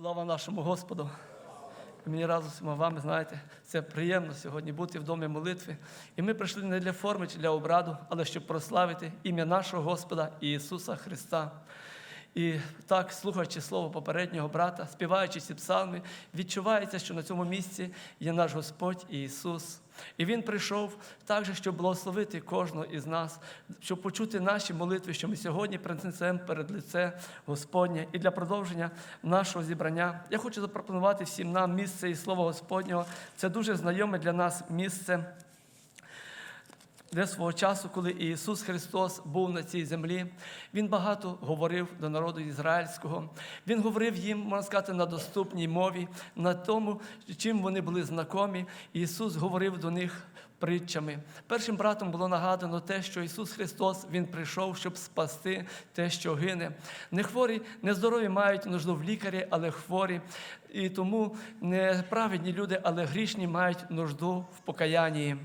Слава нашому Господу! Мені разом з вами, знаєте, це приємно сьогодні бути в домі молитви. І ми прийшли не для форми чи для обраду, але щоб прославити ім'я нашого Господа Ісуса Христа. І так, слухаючи слово попереднього брата, співаючи ці псалми, відчувається, що на цьому місці є наш Господь Ісус. І Він прийшов також, щоб благословити кожного із нас, щоб почути наші молитви, що ми сьогодні принесемо перед лице Господнє. І для продовження нашого зібрання я хочу запропонувати всім нам місце і слово Господнього. Це дуже знайоме для нас місце де свого часу, коли Ісус Христос був на цій землі, Він багато говорив до народу ізраїльського. Він говорив їм, можна сказати, на доступній мові, на тому, чим вони були знайомі. Ісус говорив до них притчами. Першим братом було нагадано те, що Ісус Христос Він прийшов, щоб спасти те, що гине. Не хворі, не здорові мають нужду в лікарі, але хворі. І тому не праведні люди, але грішні мають нужду в покаянні.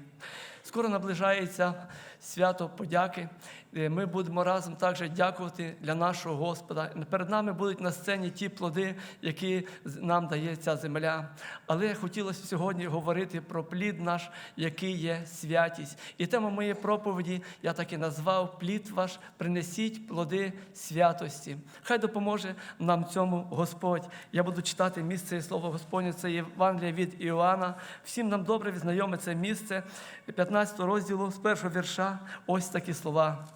Скоро наближається свято подяки. Ми будемо разом також дякувати для нашого Господа. Перед нами будуть на сцені ті плоди, які нам дає ця земля. Але хотілося сьогодні говорити про плід наш, який є святість. І тема моєї проповіді я так і назвав плід ваш, принесіть плоди святості. Хай допоможе нам цьому Господь. Я буду читати місце і слово Господнє, це Євангелія від Іоанна. Всім нам добре знайоме це місце 15 розділу з першого вірша. Ось такі слова.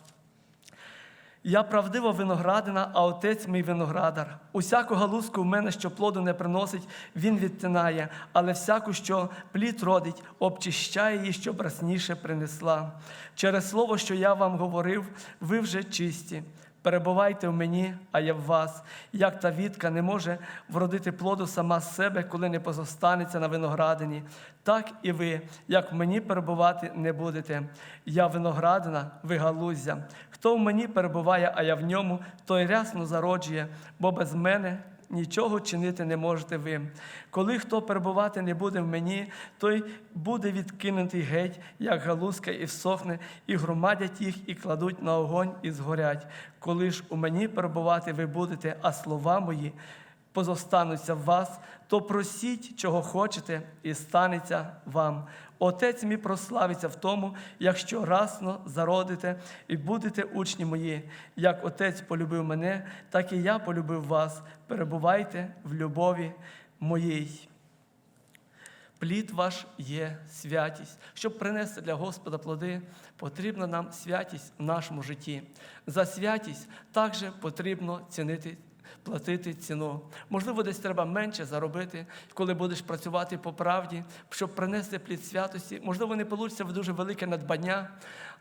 Я правдива виноградина, а отець мій виноградар. Усяку галузку в мене, що плоду не приносить, він відтинає, але всяку, що плід родить, обчищає її, щоб расніше принесла. Через слово, що я вам говорив, ви вже чисті. Перебувайте в мені, а я в вас. Як та вітка не може вродити плоду сама з себе, коли не позостанеться на виноградині, так і ви, як в мені перебувати не будете. Я виноградина, ви галуздя. Хто в мені перебуває, а я в ньому, той рясно зароджує, бо без мене нічого чинити не можете ви. Коли хто перебувати не буде в мені, той буде відкинутий геть, як галузка, і всохне, і громадять їх, і кладуть на огонь, і згорять. Коли ж у мені перебувати ви будете, а слова мої позостануться в вас, то просіть, чого хочете, і станеться вам. Отець мій прославиться в тому, якщо расно зародите і будете учні мої. Як Отець полюбив мене, так і я полюбив вас. Перебувайте в любові моїй. Плід ваш є святість. Щоб принести для Господа плоди, потрібна нам святість в нашому житті. За святість також потрібно цінити. Платити ціну. Можливо, десь треба менше заробити, коли будеш працювати по правді, щоб принести плід святості. Можливо, не вийде в дуже велике надбання,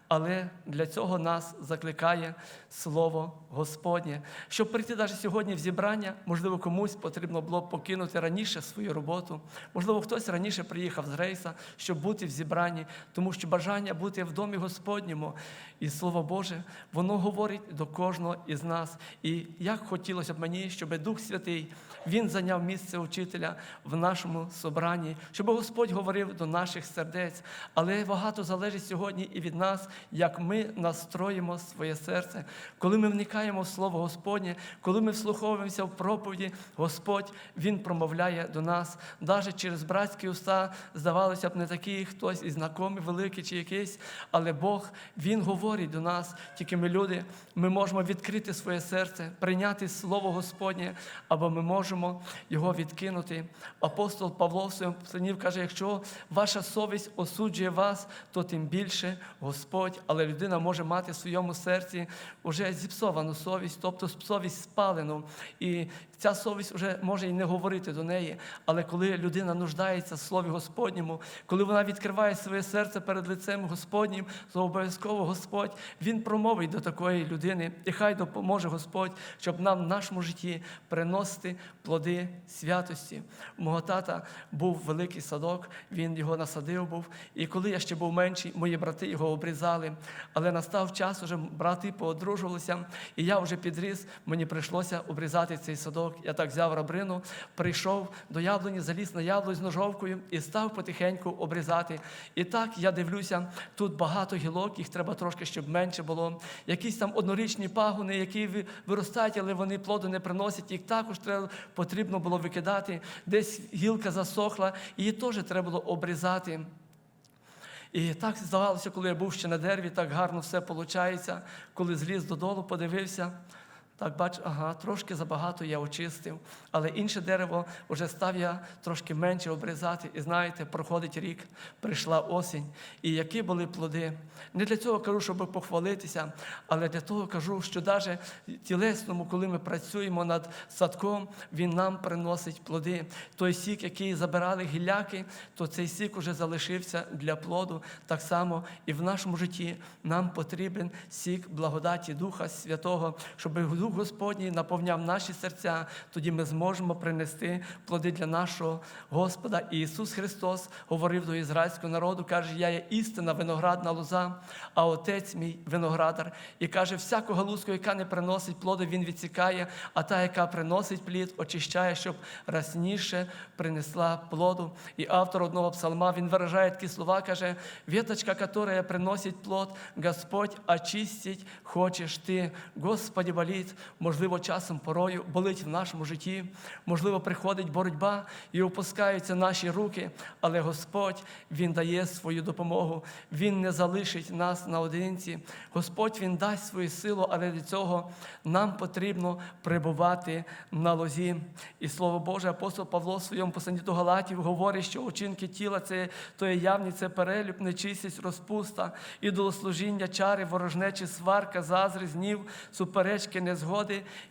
але для цього нас закликає Слово Господнє. Щоб прийти навіть сьогодні в зібрання, можливо, комусь потрібно було покинути раніше свою роботу. Можливо, хтось раніше приїхав з рейса, щоб бути в зібранні, тому що бажання бути в домі Господньому. І Слово Боже, воно говорить до кожного із нас. І як хотілося б мені, щоб Дух Святий Він зайняв місце учителя в нашому собранні, щоб Господь говорив до наших сердець. Але багато залежить сьогодні і від нас, як ми настроїмо своє серце. Коли ми вникаємо в Слово Господнє, коли ми вслуховуємося в проповіді, Господь Він промовляє до нас, навіть через братські уста, здавалося б, не такий хтось і знакомий, великий чи якийсь, але Бог Він говорить до нас, тільки ми люди, ми можемо відкрити своє серце, прийняти Слово Господнє, або ми можемо його відкинути. Апостол Павло в своєму псанів каже, якщо ваша совість осуджує вас, то тим більше Господь, але людина може мати в своєму серці вже зіпсовану совість, тобто совість спалену. І ця совість вже може і не говорити до неї. Але коли людина нуждається в Слові Господньому, коли вона відкриває своє серце перед лицем Господнім, то обов'язково Господь Він промовить до такої людини. І хай допоможе Господь, щоб нам в нашому житті приносити плоди святості. Мого тата був великий садок, він його насадив був. І коли я ще був менший, мої брати його обрізали. Але настав час, уже брати поодружувалися, і я вже підріс, мені прийшлося обрізати цей садок. Я так взяв рабрину, прийшов до яблуні, заліз на яблунь з ножовкою і став потихеньку обрізати. І так я дивлюся, тут багато гілок, їх треба трошки, щоб менше було. Якісь там однорічні пагони, які виростають, але вони плоду не приносять. Їх також треба потрібно було викидати. Десь гілка засохла, її теж треба було обрізати. І так здавалося, коли я був ще на дереві, так гарно все виходить. Коли зліз додолу, подивився, так бач, ага, трошки забагато я очистив, але інше дерево вже став я трошки менше обрізати. І знаєте, проходить рік, прийшла осінь. І які були плоди. Не для цього кажу, щоб похвалитися, але для того кажу, що навіть тілесному, коли ми працюємо над садком, він нам приносить плоди. Той сік, який забирали гілляки, то цей сік уже залишився для плоду. Так само і в нашому житті нам потрібен сік благодаті Духа Святого, щоб Господній наповняв наші серця. Тоді ми зможемо принести плоди для нашого Господа. І Ісус Христос говорив до ізраїльського народу, каже: Я є істина виноградна лоза, а отець мій виноградар. І каже, всяку галузку, яка не приносить плоду, він відсікає, а та, яка приносить плід, очищає, щоб рясніше принесла плоду. І автор одного псалма він виражає такі слова, каже: Веточка, которая приносить плод, Господь очистить хочеш ти. Господі болить, можливо, часом порою болить в нашому житті, можливо, приходить боротьба і опускаються наші руки, але Господь Він дає свою допомогу, Він не залишить нас наодинці. Господь Він дасть свою силу, але для цього нам потрібно прибувати на лозі. І слово Боже, апостол Павло в своєму посланні до Галатів говорить, що учинки тіла це то є явні, це перелюб, нечистість, розпуста, ідолослужіння, чари, ворожнечі, сварка, заздрість, гнів, суперечки, незгоди,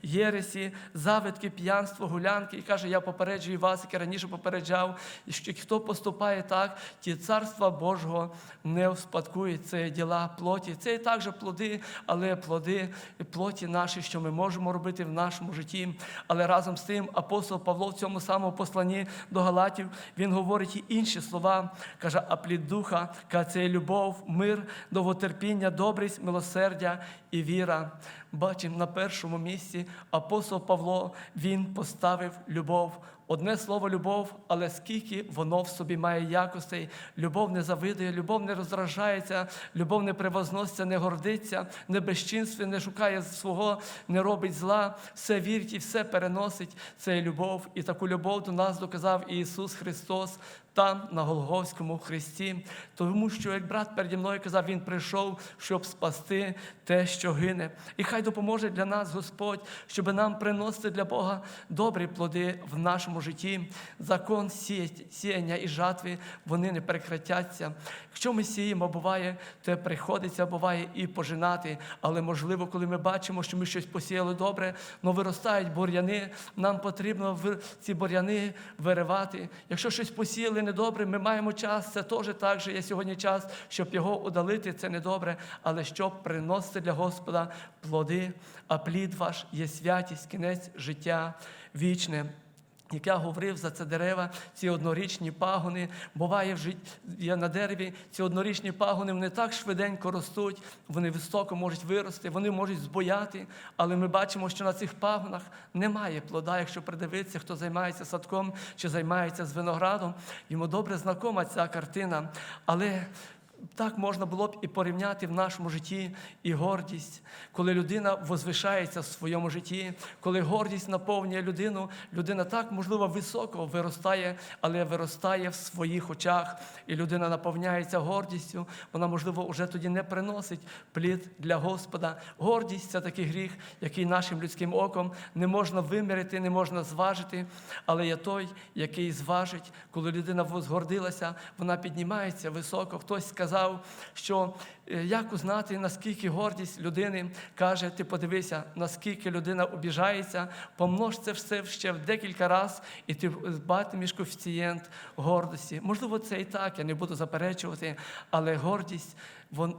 єресі, завидки, п'янство, гулянки. І каже, я попереджую вас, як я раніше попереджав, і що хто поступає так, ті царства Божого не вспадкують. Це діла плоті. Це і також плоди, але плоди плоті наші, що ми можемо робити в нашому житті. Але разом з тим апостол Павло в цьому самому посланні до Галатів він говорить і інші слова. Каже, а плід духа, каже, це любов, мир, довготерпіння, добрість, милосердя і віра. Бачимо на першому місці апостол Павло він поставив любов. Одне слово любов, але скільки воно в собі має якостей. Любов не завидує, любов не роздражається, любов не превозноситься, не гордиться, не безчинствує, не шукає свого, не робить зла, все вірить і все переносить. Це любов. І таку любов до нас доказав Ісус Христос там, на Голговському хресті. Тому що, як брат переді мною казав, Він прийшов, щоб спасти те, що гине. І хай допоможе для нас Господь, щоб нам приносити для Бога добрі плоди в нашому житті. Закон сіяння і жатви, вони не прекратяться. Якщо ми сіємо, буває, то приходиться, буває і пожинати. Але можливо, коли ми бачимо, що ми щось посіяли добре, але виростають бур'яни, нам потрібно ці бур'яни виривати. Якщо щось посіяли недобре, ми маємо час. Це теж так же є сьогодні час, щоб його удалити. Це недобре, але щоб приносити для Господа плоди, а плід ваш є святість, кінець життя вічне. Як я говорив за це дерева, ці однорічні пагони, буває в жит... є на дереві, ці однорічні пагони вони так швиденько ростуть, вони високо можуть вирости, вони можуть збояти, але ми бачимо, що на цих пагонах немає плода. Якщо придивитися, хто займається садком чи займається з виноградом, йому добре знакома ця картина. Але так можна було б і порівняти в нашому житті і гордість, коли людина возвишається в своєму житті, коли гордість наповнює людину, людина так, можливо, високо виростає, але виростає в своїх очах, і людина наповняється гордістю. Вона, можливо, вже тоді не приносить плід для Господа. Гордість це такий гріх, який нашим людським оком не можна вимірити, не можна зважити, але є той, який зважить, коли людина возгордилася, вона піднімається високо. Хтось сказав, що е, як узнати, наскільки гордість людини каже, ти подивися, наскільки людина обіжається, помнож це все ще в декілька разів, і ти збатимеш коефіцієнт гордості. Можливо, це і так, я не буду заперечувати, але гордість,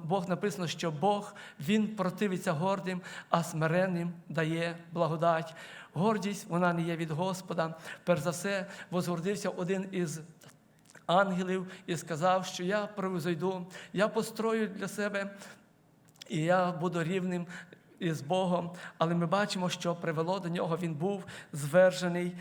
Бог написано, що Бог Він противиться гордим, а смиренним дає благодать. Гордість, вона не є від Господа. Перш за все, возгордився один із ангелів і сказав, що я превзойду, я построю для себе і я буду рівним із Богом. Але ми бачимо, що привело до нього він був звержений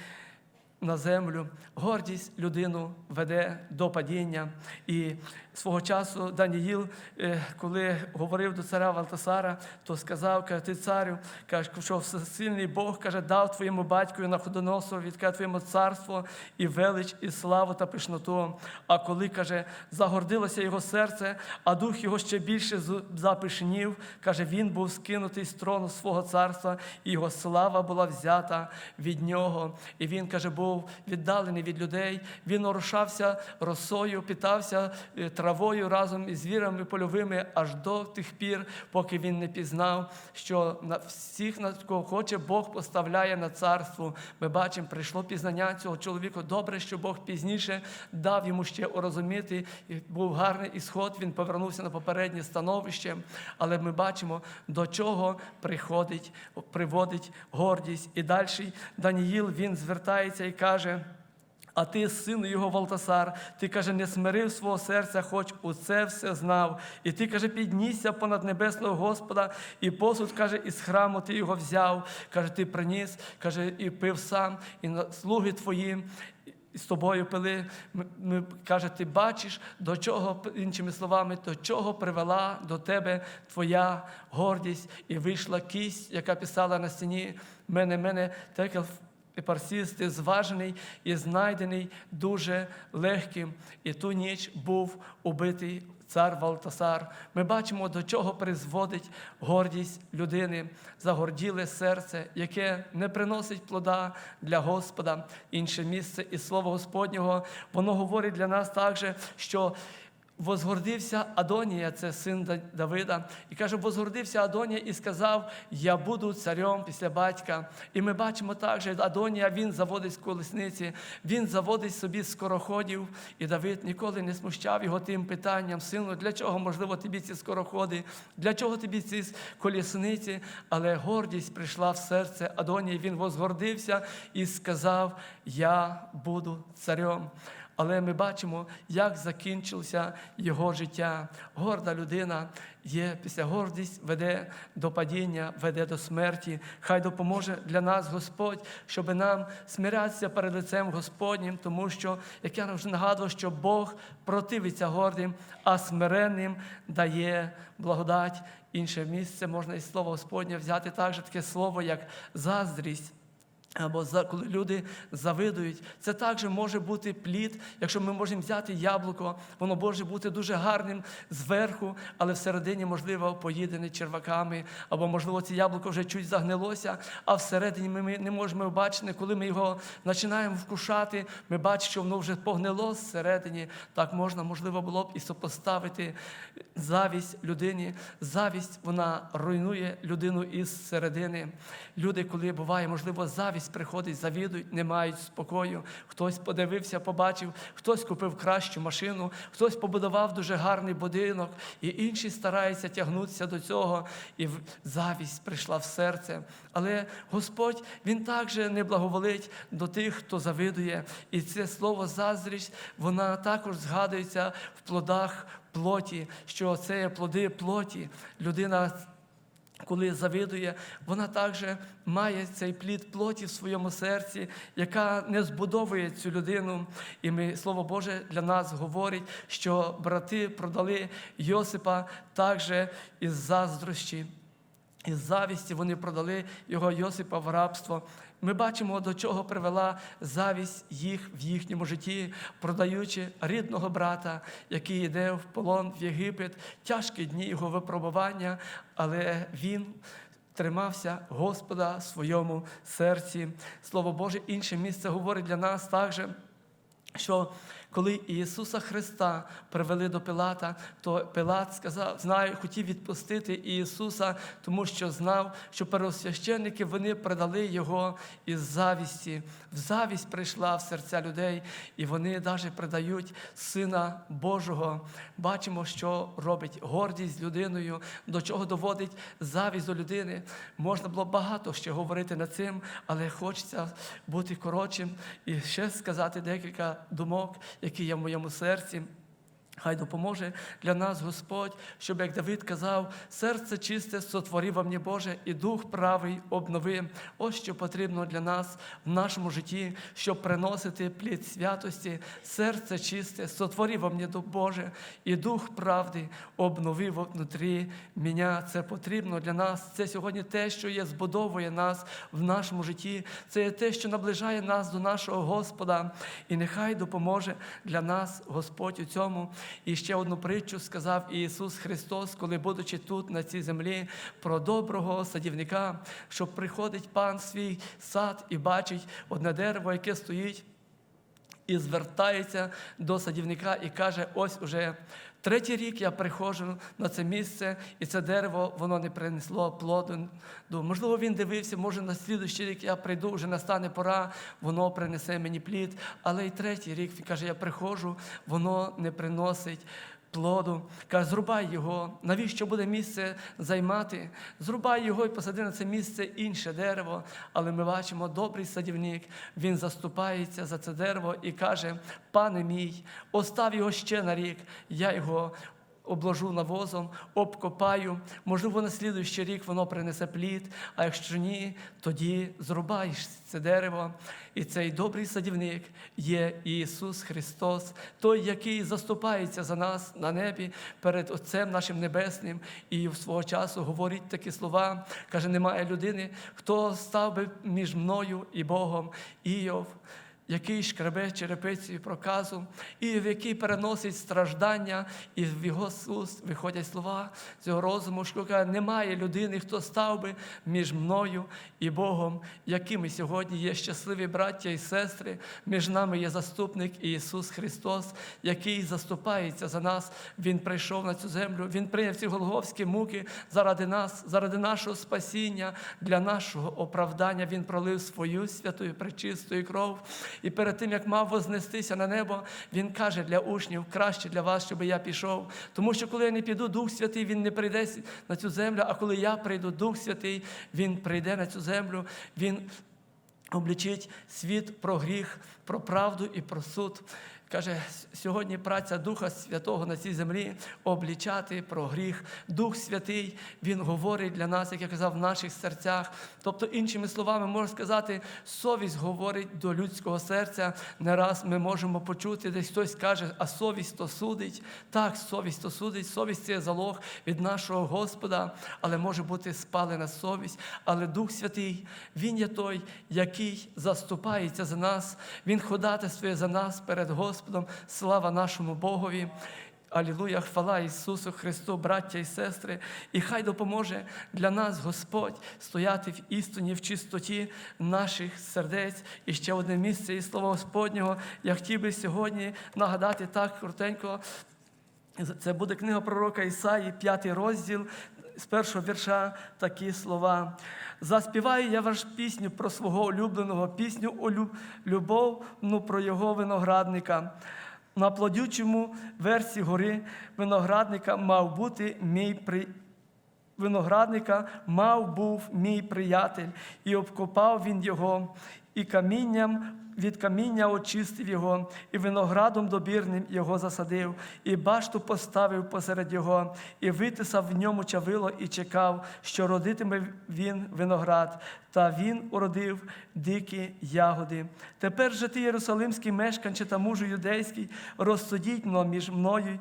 на землю. Гордість людину веде до падіння. І свого часу Даніїл, е, коли говорив до царя Валтасара, то сказав, каже, ти царю, каже, що всесильний Бог каже, дав твоєму батькові на ходоносу, відкаже твоєму царство і велич, і славу та пишноту. А коли каже, загордилося його серце, а дух його ще більше запишнів, каже, він був скинутий з трону свого царства, і його слава була взята від нього. І він каже, був віддалений від людей. Він орушався росою, питався е, травою разом із звірами польовими аж до тих пір, поки він не пізнав, що на всіх, на кого хоче, Бог поставляє на царство. Ми бачимо, прийшло пізнання цього чоловіка. Добре, що Бог пізніше дав йому ще урозуміти. І був гарний ісход. Він повернувся на попереднє становище. Але ми бачимо, до чого приходить, приводить гордість. І далі Даніїл він звертається і каже. А ти, сину його Валтасар, ти каже, не смирив свого серця, хоч усе все знав. І ти каже, піднісся понад небесного Господа, і посуд каже, із храму ти його взяв. Каже, ти приніс, каже, і пив сам, і на- слуги твої. З тобою пили, ми, каже, ти бачиш, до чого, іншими словами, до чого привела до тебе твоя гордість, і вийшла кість, яка писала на стіні, мене, мене, текел Епарсіс, ти зважений і знайдений дуже легким. І ту ніч був убитий цар Валтасар. Ми бачимо, до чого призводить гордість людини, загорділе серце, яке не приносить плода для Господа. Інше місце і слово Господнього, воно говорить для нас також, що Возгордився Адонія, це син Давида, і каже, возгордився Адонія і сказав: Я буду царем після батька. І ми бачимо також, Адонія він заводить з колесниці, він заводить собі скороходів, і Давид ніколи не смущав його тим питанням, сину, для чого можливо тобі ці скороходи, для чого тобі ці колісниці? Але гордість прийшла в серце Адонії. Він возгордився і сказав: Я буду царем. Але ми бачимо, як закінчилося його життя. Горда людина є після гордість, веде до падіння, веде до смерті. Хай допоможе для нас Господь, щоб нам смирятися перед лицем Господнім, тому що, як я вже нагадував, що Бог противиться гордим, а смиренним дає благодать. Інше місце можна із слова Господнє взяти також таке слово, як заздрість. Або коли люди завидують, це також може бути плід, якщо ми можемо взяти яблуко, воно може бути дуже гарним зверху, але всередині, можливо, поїдене черваками, або, можливо, це яблуко вже чуть загнилося, а всередині ми не можемо бачити, коли ми його починаємо вкушати, ми бачимо, що воно вже погнило зсередині. Так можна, можливо, було б і сопоставити завість людині. Завість вона руйнує людину із середини. Люди, коли буває, можливо, завість приходить, завідують, не мають спокою. Хтось подивився, побачив, хтось купив кращу машину, хтось побудував дуже гарний будинок, і інші стараються тягнутися до цього. І завість прийшла в серце. Але Господь Він також не благоволить до тих, хто завидує. І це слово заздрість, вона також згадується в плодах плоті, що це є плоди плоті. Людина коли завидує, вона також має цей плід плоті в своєму серці, яка не збудовує цю людину. І ми, Слово Боже для нас говорить, що брати продали Йосипа також із заздрощі. Із завісті вони продали його Йосипа в рабство. Ми бачимо, до чого привела завість їх в їхньому житті, продаючи рідного брата, який йде в полон в Єгипет, тяжкі дні його випробування, але він тримався Господа в своєму серці. Слово Боже, інше місце говорить для нас також що коли Ісуса Христа привели до Пилата, то Пилат сказав, знаю, хотів відпустити Ісуса, тому що знав, що первосвященники вони продали Його із завісті. В завість прийшла в серця людей, і вони навіть придають Сина Божого. Бачимо, що робить гордість з людиною, до чого доводить завість до людини. Можна було багато ще говорити над цим, але хочеться бути коротшим і ще сказати декілька думок, які є в моєму серці. Хай допоможе для нас Господь, щоб, як Давид казав, серце чисте сотворив во мені Боже, і дух правий обнови. Ось що потрібно для нас в нашому житті, щоб приносити плід святості, серце чисте, сотворив во мені Боже, і дух правди обновив внутрі мене. Це потрібно для нас. Це сьогодні те, що є, збудовує нас в нашому житті. Це є те, що наближає нас до нашого Господа. І нехай допоможе для нас Господь у цьому. І ще одну притчу сказав Ісус Христос, коли, будучи тут, на цій землі, про доброго садівника, що приходить пан свій сад і бачить одне дерево, яке стоїть. І звертається до садівника і каже: ось уже третій рік я приходжу на це місце, і це дерево воно не принесло плоду. Можливо, він дивився, може на слідуючий рік я прийду, вже настане пора, воно принесе мені плід. Але й третій рік він каже: я приходжу, воно не приносить. Плоду, каже, зрубай його, навіщо буде місце займати? Зрубай його і посади на це місце інше дерево. Але ми бачимо, добрий садівник, він заступається за це дерево і каже: Пане мій, остав його ще на рік, я його обложу навозом, обкопаю. Можливо, на слідуючий рік воно принесе плід, а якщо ні, тоді зрубаєш це дерево. І цей добрий садівник є Ісус Христос, той, який заступається за нас на небі перед Отцем нашим Небесним, і в свого часу говорить такі слова. Каже, немає людини, хто став би між мною і Богом. Іов який шкребе черепицею проказу, і в який переносить страждання, і в його уст виходять слова цього розуму, що каже, немає людини, хто став би між мною і Богом, якими сьогодні є щасливі браття і сестри. Між нами є заступник Ісус Христос, який заступається за нас. Він прийшов на цю землю, Він прийняв ці голговські муки заради нас, заради нашого спасіння, для нашого оправдання. Він пролив свою святою пречистою кров. І перед тим, як мав вознестися на небо, він каже для учнів, краще для вас, щоб я пішов. Тому що коли я не піду, Дух Святий, Він не прийде на цю землю, а коли я прийду, Дух Святий, Він прийде на цю землю, Він облічить світ про гріх, про правду і про суд. Каже, сьогодні праця Духа Святого на цій землі облічати про гріх. Дух Святий, Він говорить для нас, як я казав, в наших серцях. Тобто, іншими словами, можна сказати, совість говорить до людського серця. Не раз ми можемо почути, десь хтось каже, а совість то судить. Так, совість то судить, совість це залог від нашого Господа, але може бути спалена совість. Але Дух Святий, Він є той, який заступається за нас, Він ходатайствує за нас перед Господом. Господом, слава нашому Богові. Алілуя, хвала Ісусу Христу, браття і сестри, і хай допоможе для нас Господь стояти в істині, в чистоті наших сердець. І ще одне місце і Слово Господнього. Я хотів би сьогодні нагадати так коротенько. Це буде книга пророка Ісаї, п'ятий розділ, з першого вірша такі слова. Заспіваю я ваш пісню про свого улюбленого, пісню о любов, ну, про його виноградника. На плодючому версі гори виноградника мав бути мій при... виноградника мав був мій приятель, і обкопав він його, і камінням від каміння очистив його, і виноградом добірним його засадив, і башту поставив посеред його, і витисав в ньому чавило, і чекав, що родитиме він виноград. Та він уродив дикі ягоди. Тепер же ти, Єрусалимський мешканче та мужу юдейський, розсудіть між мною.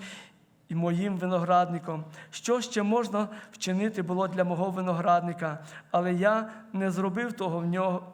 І моїм виноградником, що ще можна вчинити було для мого виноградника, але я не зробив того в нього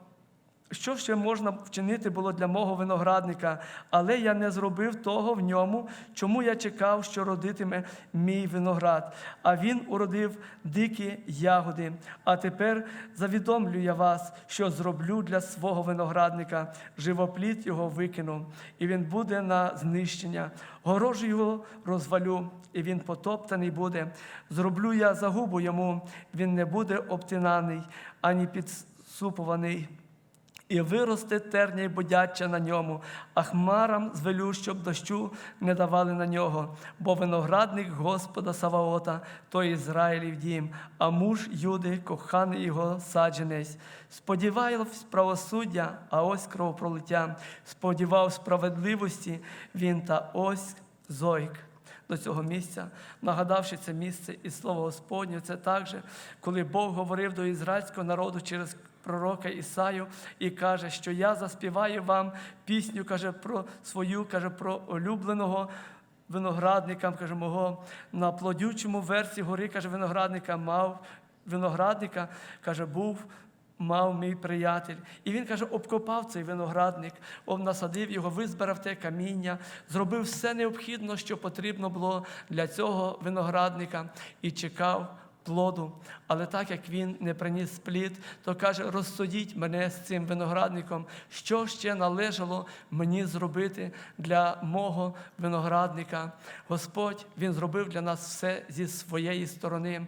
що ще можна вчинити було для мого виноградника, але я не зробив того в ньому, чому я чекав, що родитиме мій виноград. А він уродив дикі ягоди. А тепер завідомлю я вас, що зроблю для свого виноградника. Живопліт його викину, і він буде на знищення. Горожу його розвалю, і він потоптаний буде. Зроблю я загубу йому, він не буде обтинаний, ані підсупуваний. І виросте терня й бодяча на ньому, а хмарам звелю, щоб дощу не давали на нього, бо виноградник Господа Саваота, то Ізраїлів дім, а муж Юди, коханий його садженець. Сподівався правосуддя, а ось кровопролиття. Сподівав справедливості він та ось зойк. до цього місця, нагадавши це місце і слово Господнє, це також, коли Бог говорив до ізраїльського народу через пророка Ісаю і каже, що я заспіваю вам пісню, каже про свою, каже про улюбленого виноградника, каже, мого на плодючому версі гори, каже, виноградника мав виноградника, каже, був. Мав мій приятель, і він каже, обкопав цей виноградник, об- насадив його, визбирав те каміння, зробив все необхідне, що потрібно було для цього виноградника, і чекав плоду. Але так як він не приніс плід, то каже: розсудіть мене з цим виноградником, що ще належало мені зробити для мого виноградника. Господь Він зробив для нас все зі своєї сторони.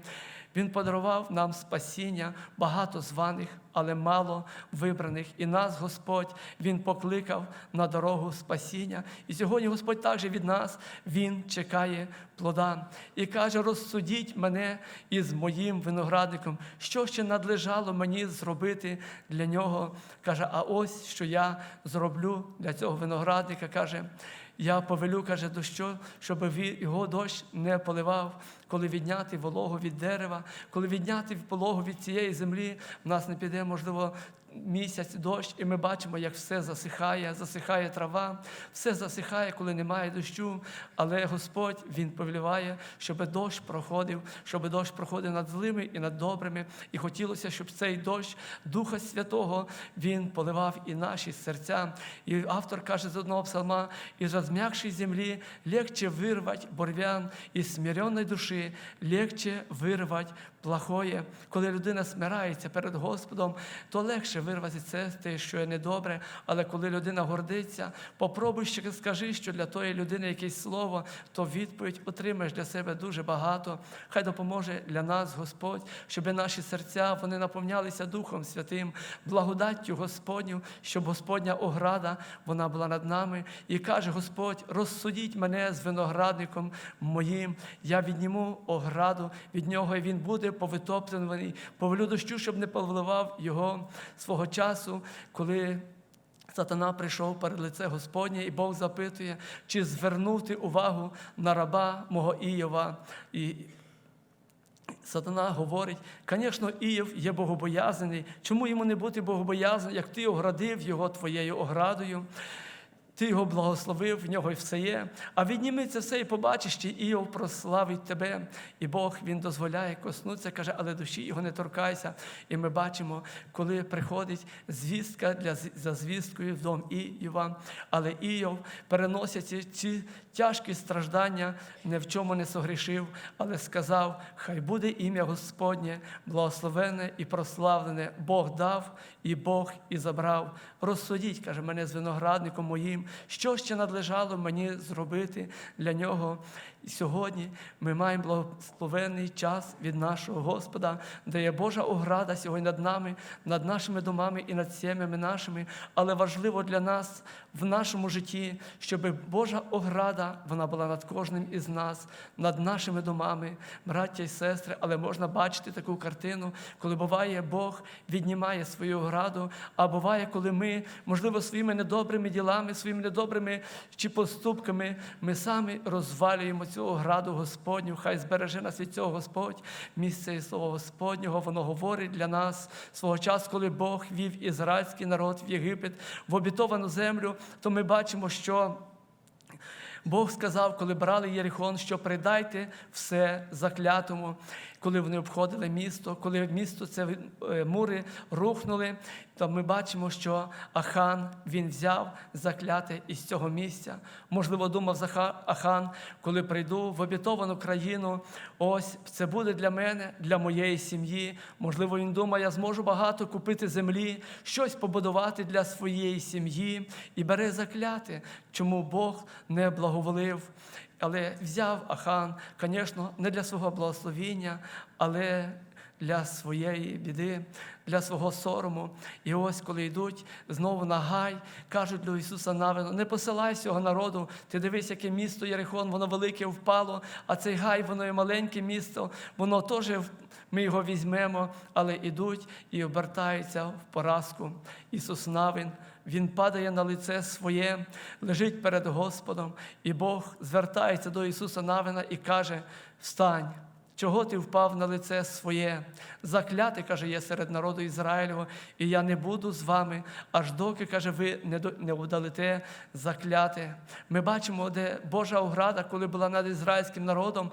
Він подарував нам спасіння, багато званих, але мало вибраних. І нас Господь Він покликав на дорогу спасіння. І сьогодні Господь також від нас Він чекає плода і каже: розсудіть мене із моїм виноградником, що ще надлежало мені зробити для нього. Каже, а ось що я зроблю для цього виноградника. каже. Я повелю, каже, дощу, щоб ві- його дощ не поливав, коли відняти вологу від дерева, коли відняти вологу від цієї землі, в нас не піде, можливо, місяць дощ, і ми бачимо, як все засихає, засихає трава, все засихає, коли немає дощу. Але Господь Він повеліває, щоб дощ проходив, щоб дощ проходив над злими і над добрими. І хотілося, щоб цей дощ Духа Святого Він поливав і наші серця. І автор каже з одного псалма: із розм'якшей землі легче вирвать борвян, із смиренної душі легче вирвать плохое. Коли людина смирається перед Господом, то легше вирвати це, те, що є недобре. Але коли людина гордиться, попробуй ще скажи, що для тої людини якесь слово, то відповідь отримаєш для себе дуже багато. Хай допоможе для нас Господь, щоб наші серця вони наповнялися Духом Святим, благодаттю Господню, щоб Господня ограда вона була над нами. І каже Господь: розсудіть мене з виноградником моїм. Я відніму ограду від нього, і він буде повитоптаний, повелю дощу, щоб не повливав його свого часу, коли. Сатана прийшов перед лице Господнє, і Бог запитує, чи звернути увагу на раба мого Ієва. І Сатана говорить, звісно, Іїв є богобоязаний. Чому йому не бути богобоязним, як ти оградив його твоєю оградою? Ти його благословив, в нього і все є. А відніми це все і побачиш, чи Іов прославить тебе. І Бог він дозволяє коснутися, каже, але душі його не торкайся. І ми бачимо, коли приходить звістка для за звісткою в дом Іова. Але Іов, переносячи ці тяжкі страждання, ні в чому не согрішив, але сказав: Хай буде ім'я Господнє, благословене і прославлене. Бог дав і Бог і забрав. Розсудіть, каже, мене з виноградником моїм, що ще надлежало мені зробити для нього. І сьогодні ми маємо благословенний час від нашого Господа, де є Божа ограда сьогодні над нами, над нашими домами і над сім'ями нашими. Але важливо для нас в нашому житті, щоб Божа ограда вона була над кожним із нас, над нашими домами, браття і сестри. Але можна бачити таку картину, коли буває Бог віднімає свою ограду, а буває, коли ми, можливо, своїми недобрими ділами, своїми недобрими чи поступками, ми самі розвалюємо цю ограду Господню. Хай збереже нас від цього Господь. Місце і слово Господнього, воно говорить для нас свого часу, коли Бог вів ізраїльський народ в Єгипет в обітовану землю, то ми бачимо, що. Бог сказав, коли брали Єрихон, що придайте все заклятому, коли вони обходили місто, коли місто це е, мури рухнули, то ми бачимо, що Ахан він взяв закляте із цього місця. Можливо, думав Ахан, коли прийду в обітовану країну, ось це буде для мене, для моєї сім'ї. Можливо, він думає, я зможу багато купити землі, щось побудувати для своєї сім'ї і бере закляте, чому Бог не благоволив. Але взяв Ахан, звісно, не для свого благословіння, але для своєї біди, для свого сорому. І ось, коли йдуть знову на гай, кажуть до Ісуса Навину, не посилай цього народу. Ти дивись, яке місто Єрихон, воно велике впало, а цей гай, воно є маленьке місто, воно теж ми його візьмемо, але ідуть і обертаються в поразку. Ісус Навин він падає на лице своє, лежить перед Господом, і Бог звертається до Ісуса Навина і каже: Встань. Чого ти впав на лице своє? Закляти, каже, є серед народу Ізраїлю, і я не буду з вами, аж доки, каже, ви не, удалите закляти. Ми бачимо, де Божа ограда, коли була над ізраїльським народом,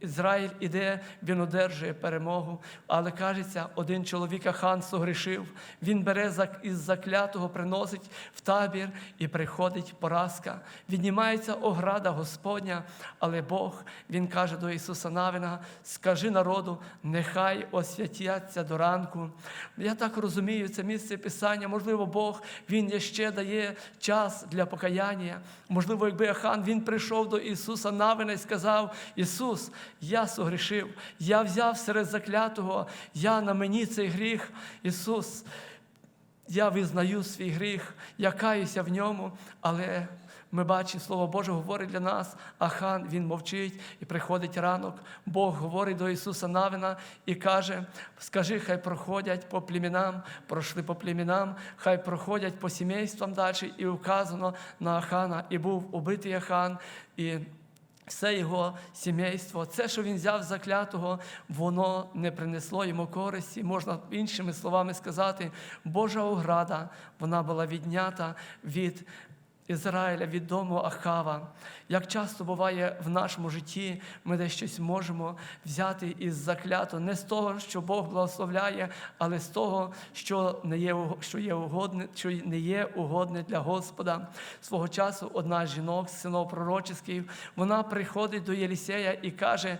Ізраїль іде, він одержує перемогу. Але кажеться, один чоловік Ахан согрішив, він бере із заклятого, приносить в табір і приходить поразка. Віднімається ограда Господня, але Бог, Він каже до Ісуса Навина: скажи народу, нехай освятяться до ранку. Я так розумію, це місце Писання. Можливо, Бог Він ще дає час для покаяння. Можливо, якби Ахан він прийшов до Ісуса Навина і сказав: Ісус, я согрішив, я взяв серед заклятого, я на мені цей гріх. Ісус, я визнаю свій гріх, я каюся в ньому, але ми бачимо, Слово Боже говорить для нас, а хан він мовчить і приходить ранок. Бог говорить до Ісуса Навина і каже: скажи, хай проходять по племінам, пройшли по племінам, хай проходять по сімействам далі, і вказано на Ахана. І був убитий Ахан, і все його сімейство, це, що він взяв заклятого, воно не принесло йому користі. Можна іншими словами сказати, Божа ограда, вона була віднята від Ізраїля, від дому Ахава. Як часто буває в нашому житті, ми десь щось можемо взяти із заклято, не з того, що Бог благословляє, але з того, що не є, що є угодне, що не є угодне для Господа. Свого часу одна з жінок, синов вона приходить до Єлісея і каже.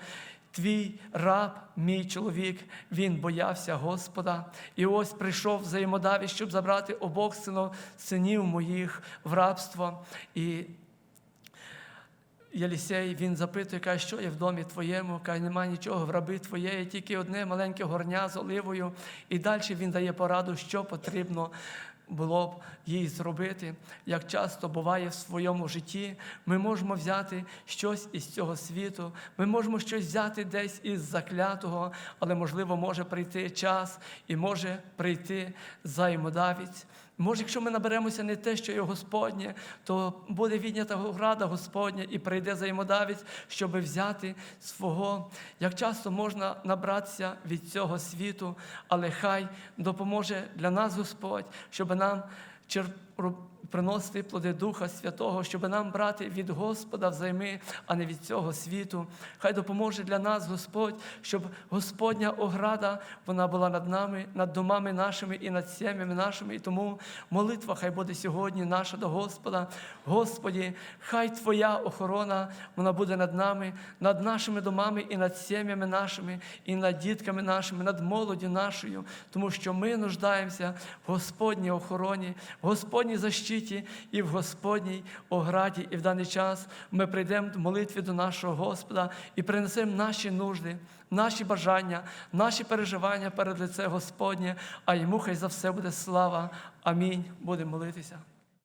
Твій раб, мій чоловік, він боявся Господа. І ось прийшов взаємодаві, щоб забрати обох синов, синів моїх в рабство. І Єлісей він запитує, каже, що є в домі твоєму, каже, немає нічого в раби твоєї, тільки одне маленьке горня з оливою. І далі він дає пораду, що потрібно було б їй зробити. Як часто буває в своєму житті, ми можемо взяти щось із цього світу, ми можемо щось взяти десь із заклятого, але можливо може прийти час і може прийти взаємодавець. Може, якщо ми наберемося не те, що є Господнє, то буде віднята града Господня і прийде взаємодавець, щоб взяти свого. Як часто можна набратися від цього світу, але хай допоможе для нас Господь, щоб нам чер... приносити плоди Духа Святого, щоб нам брати від Господа взайми, а не від цього світу. Хай допоможе для нас Господь, щоб Господня ограда вона була над нами, над домами нашими і над сім'ями нашими. І тому молитва хай буде сьогодні наша до Господа. Господі, хай Твоя охорона вона буде над нами, над нашими домами і над сім'ями нашими, і над дітками нашими, над молоддю нашою, тому що ми нуждаємося в Господній охороні, в Господній защиті і в Господній ограді. І в даний час ми прийдемо в молитві до нашого Господа і принесемо наші нужди, наші бажання, наші переживання перед лице Господнє, а йому хай за все буде слава. Амінь. Будемо молитися.